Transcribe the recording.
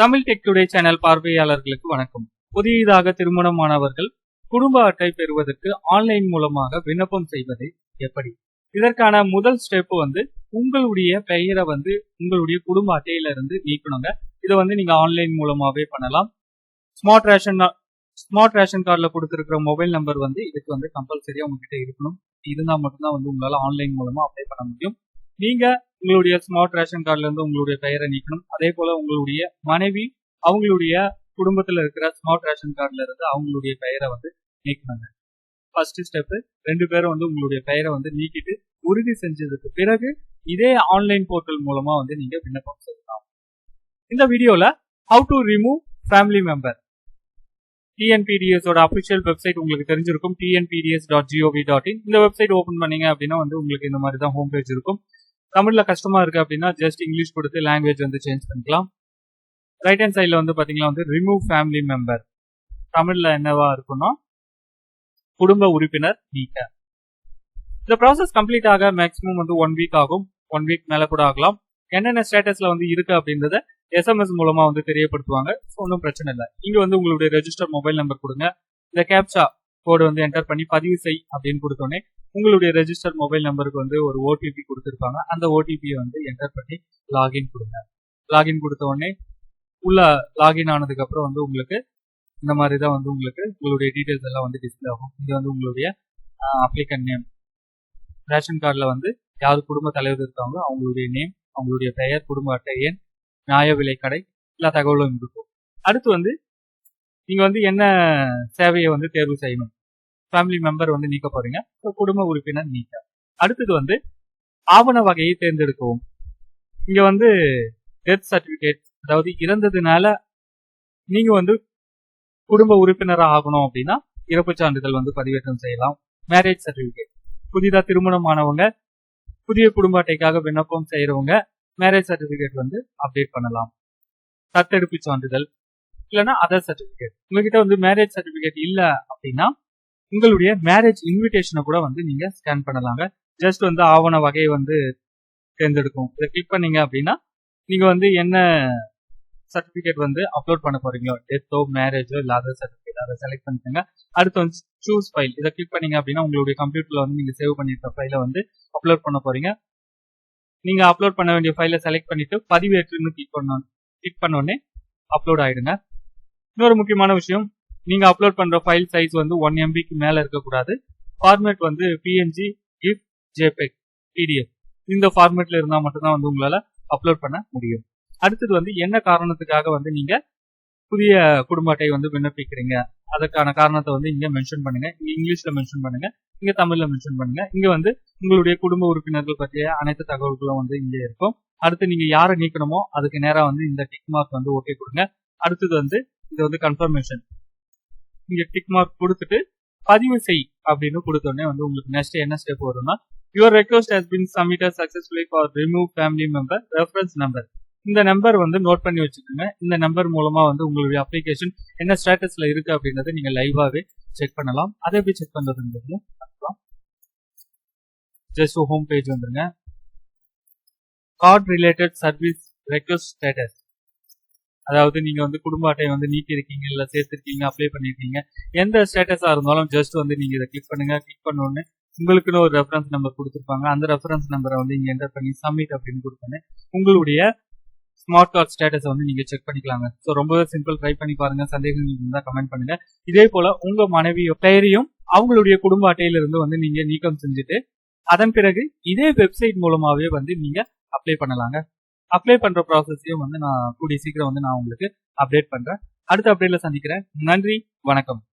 Tamil tech today channel பார்வையாளர்களுக்கு வணக்கம். புதியதாக திருமணமானவர்கள் குடும்ப அட்டை பெறுவதற்கு ஆன்லைன் மூலமாக விண்ணப்பம் செய்வது எப்படி? இதற்கான முதல் ஸ்டெப் வந்து உங்களுடைய பெயரை வந்து உங்களுடைய குடும்ப அட்டையில இருந்து நீக்கணுங்க. இதை வந்து நீங்க ஆன்லைன் மூலமாவே பண்ணலாம். ஸ்மார்ட் ரேஷன் ஸ்மார்ட் ரேஷன் கார்டில் கொடுத்துருக்கிற மொபைல் நம்பர் வந்து இதுக்கு வந்து கம்பல்சரியா உங்ககிட்ட இருக்கணும். இருந்தால் மட்டும்தான் வந்து உங்களால் ஆன்லைன் மூலமா அப்ளை பண்ண முடியும். நீங்கள் உங்களுடைய ஸ்மார்ட் ரேஷன் கார்டுல இருந்து உங்களுடைய பெயரை நீக்கணும். அதே போல உங்களுடைய மனைவி அவங்களுடைய குடும்பத்துல இருக்கிற ஸ்மார்ட் ரேஷன் கார்டுல இருந்து அவங்களுடைய பெயரை வந்து நீக்கணுங்க. ஃபர்ஸ்ட் ஸ்டெப் ரெண்டு பேரும் வந்து உங்களுடைய பெயரை வந்து நீக்கிட்டு உறுதி செஞ்சதுக்கு பிறகு இதே ஆன்லைன் போர்ட்டல் மூலமா வந்து நீங்க விண்ணப்பம் செய்யலாம் இந்த வீடியோல how to remove family member TNPDS ஓட அபிஷியல் வெப்சைட் உங்களுக்கு தெரிஞ்சிருக்கும். TNPDS dot GOV dot in இந்த வெப்சைட் ஓபன் பண்ணீங்க அப்படின்னா வந்து உங்களுக்கு இந்த மாதிரி தான் ஹோம் பேஜ் இருக்கும். தமிழ்ல கஷ்டமா இருக்கு அப்படின்னா ஜஸ்ட் இங்கிலீஷ் கொடுத்து லாங்குவேஜ் வந்து சேஞ்ச் பண்ணிக்கலாம். ரைட் ஹேண்ட் சைட்ல வந்து பாத்தீங்கன்னா வந்து ரிமூவ் ஃபேமிலி மெம்பர் தமிழ்ல என்னவா இருக்குன்னா குடும்ப உறுப்பினர் நீக்க. இந்த ப்ராசஸ் கம்ப்ளீட் ஆக மேக்ஸிமம் வந்து ஒன் வீக் ஆகும். ஒன் வீக் மேல கூட ஆகலாம். என்னென்ன ஸ்டேட்டஸ்ல வந்து இருக்கு அப்படின்றத எஸ்எம்எஸ் மூலமா வந்து தெரியப்படுத்துவாங்க. ஒன்றும் பிரச்சனை இல்லை. இங்க வந்து உங்களுடைய ரெஜிஸ்டர் மொபைல் நம்பர் கொடுங்க. இந்த கேப்சா கோடு வந்து என்டர் பண்ணி பதிவு செய் அப்படின்னு கொடுத்தோன்னே உங்களுடைய ரெஜிஸ்டர் மொபைல் நம்பருக்கு வந்து ஒரு ஓடிபி கொடுத்துருப்பாங்க. அந்த ஓடிபியை வந்து என்டர் பண்ணி லாகின் கொடுங்க. லாகின் கொடுத்த உடனே உள்ள லாகின் ஆனதுக்கு அப்புறம் வந்து உங்களுக்கு இந்த மாதிரி தான் வந்து உங்களுக்கு உங்களுடைய டீடைல்ஸ் எல்லாம் வந்து டிஸ்பிளே ஆகும். இது வந்து உங்களுடைய அப்ளிகன் நேம் ரேஷன் கார்டில் வந்து யார் குடும்ப தலைவர் இருக்காங்களோ அவங்களுடைய நேம் அவங்களுடைய பெயர் குடும்ப அட்டை எண் நியாய விலை கடை எல்லா தகவலும் இருக்கும். அடுத்து வந்து நீங்கள் வந்து என்ன சேவையை வந்து தேர்வு செய்யணும்? ஃபேமிலி மெம்பர் வந்து நீக்க போறீங்க. குடும்ப உறுப்பினர் நீக்க. அடுத்தது வந்து ஆவண வகையை தேர்ந்தெடுக்கவும். இங்க வந்து டெத் சர்டிபிகேட் அதாவது இறந்ததுனால நீங்க வந்து குடும்ப உறுப்பினராக ஆகணும் அப்படின்னா இறப்பு சான்றிதழ் வந்து பதிவேற்றம் செய்யலாம். மேரேஜ் சர்டிபிகேட் புதிதாக திருமணம் ஆனவங்க புதிய குடும்ப அட்டைக்காக விண்ணப்பம் செய்யறவங்க மேரேஜ் சர்டிபிகேட் வந்து அப்டேட் பண்ணலாம். தத்தெடுப்பு சான்றிதழ் இல்லைன்னா அதர் சர்டிபிகேட் உங்ககிட்ட வந்து மேரேஜ் சர்டிபிகேட் இல்லை அப்படின்னா உங்களுடைய மேரேஜ் இன்விடேஷனை கூட வந்து நீங்க ஸ்கேன் பண்ணலாங்க. ஜஸ்ட் வந்து ஆவண வகையை வந்து தேர்ந்தெடுக்கும் இதை கிளிக் பண்ணீங்க அப்படின்னா நீங்க வந்து என்ன சர்டிபிகேட் வந்து அப்லோட் பண்ண போறீங்களோ டெத்தோ மேரேஜோ இல்லாத அதர் சர்டிபிகேட் அதை செலக்ட் பண்ணிக்கோங்க. அடுத்து வந்து சூஸ் ஃபைல் இதை கிளிக் பண்ணீங்க அப்படின்னா உங்களுடைய கம்ப்யூட்டர்ல வந்து நீங்க சேவ் பண்ணிருக்க ஃபைலை வந்து அப்லோட் பண்ண போறீங்க. நீங்க அப்லோட் பண்ண வேண்டிய ஃபைலை செலக்ட் பண்ணிட்டு பதிவேற்றுன்னு கிளிக் பண்ணணும் கிளிக் பண்ணோடனே அப்லோட் ஆயிடுங்க. இன்னொரு முக்கியமான விஷயம் நீங்க அப்லோட் பண்ற ஃபைல் சைஸ் வந்து ஒன் எம்பிக்கு மேல இருக்கக்கூடாது. ஃபார்மேட் வந்து பிஎன்ஜி கிஃப் ஜேபெக் பிடிஎஃப் இந்த ஃபார்மேட்ல இருந்தா மட்டும்தான் வந்து உங்களால அப்லோட் பண்ண முடியும். அடுத்தது வந்து என்ன காரணத்துக்காக வந்து நீங்க புதிய குடும்ப அட்டை வந்து விண்ணப்பிக்கிறீங்க? அதற்கான காரணத்தை வந்து இங்க மென்ஷன் பண்ணுங்க. இங்க இங்கிலீஷ்ல மென்ஷன் பண்ணுங்க. இங்க தமிழ்ல மென்ஷன் பண்ணுங்க. இங்க வந்து உங்களுடைய குடும்ப உறுப்பினர்கள் பற்றிய அனைத்து தகவல்களும் வந்து இங்க இருக்கும். அடுத்து நீங்க யாரை நீக்கணுமோ அதுக்கு நேரம் வந்து இந்த டிக் மார்க் வந்து ஓகே கொடுங்க. அடுத்தது வந்து இது வந்து கன்ஃபர்மேஷன் இங்க டிக் மார்க் கொடுத்துட்டு பதிவு செய் அப்படின்னு கொடுத்தோடனே வந்து உங்களுக்கு நெக்ஸ்ட் என்ன ஸ்டெப் வரும்னா your request has been submitted successfully for remove family member reference number இந்த நம்பர் வந்து நோட் பண்ணி வச்சுக்கோங்க. இந்த நம்பர் மூலமா வந்து உங்களுடைய அப்ளிகேஷன் என்ன ஸ்டேட்டஸ்ல இருக்கு அப்படின்றத நீங்க லைவாவே செக் பண்ணலாம். அதை எப்படி செக் பண்றதுன்றது பார்க்கலாம். ஜஸ்ட் ஹோம் பேஜ் வந்துருங்க. Card related service request status அதாவது நீங்க வந்து குடும்ப அட்டையை வந்து நீக்கி இருக்கீங்க இல்ல சேர்த்திருக்கீங்க அப்ளை பண்ணிருக்கீங்க எந்த ஸ்டேட்டஸா இருந்தாலும் ஜஸ்ட் வந்து நீங்க இதை கிளிக் பண்ணுங்க. கிளிக் பண்ணோடனே உங்களுக்குன்னு ஒரு ரெஃபரன்ஸ் நம்பர் கொடுத்துருப்பாங்க. அந்த ரெஃபரன்ஸ் நம்பரை வந்து இங்க என்டர் பண்ணி சப்மிட் அப்படின்னு கொடுத்தோன்னே உங்களுடைய ஸ்மார்ட் கார்ட் ஸ்டேட்டஸ் வந்து நீங்க செக் பண்ணிக்கலாங்க. ஸோ ரொம்பவே சிம்பிள் ட்ரை பண்ணி பாருங்க. சந்தேகங்கள் இருந்தா கமெண்ட் பண்ணுங்க. இதே போல உங்க மனைவி பெயரையும் அவங்களுடைய குடும்ப அட்டையிலிருந்து வந்து நீங்க நீக்கம் செஞ்சுட்டு அதன் பிறகு இதே வெப்சைட் மூலமாவே வந்து நீங்க அப்ளை பண்ணலாங்க. அப்ளை பண்ற ப்ராசஸையும் வந்து நான் கூடிய சீக்கிரம் வந்து நான் உங்களுக்கு அப்டேட் பண்றேன். அடுத்த அப்டேட்ல சந்திக்கிறேன். நன்றி வணக்கம்.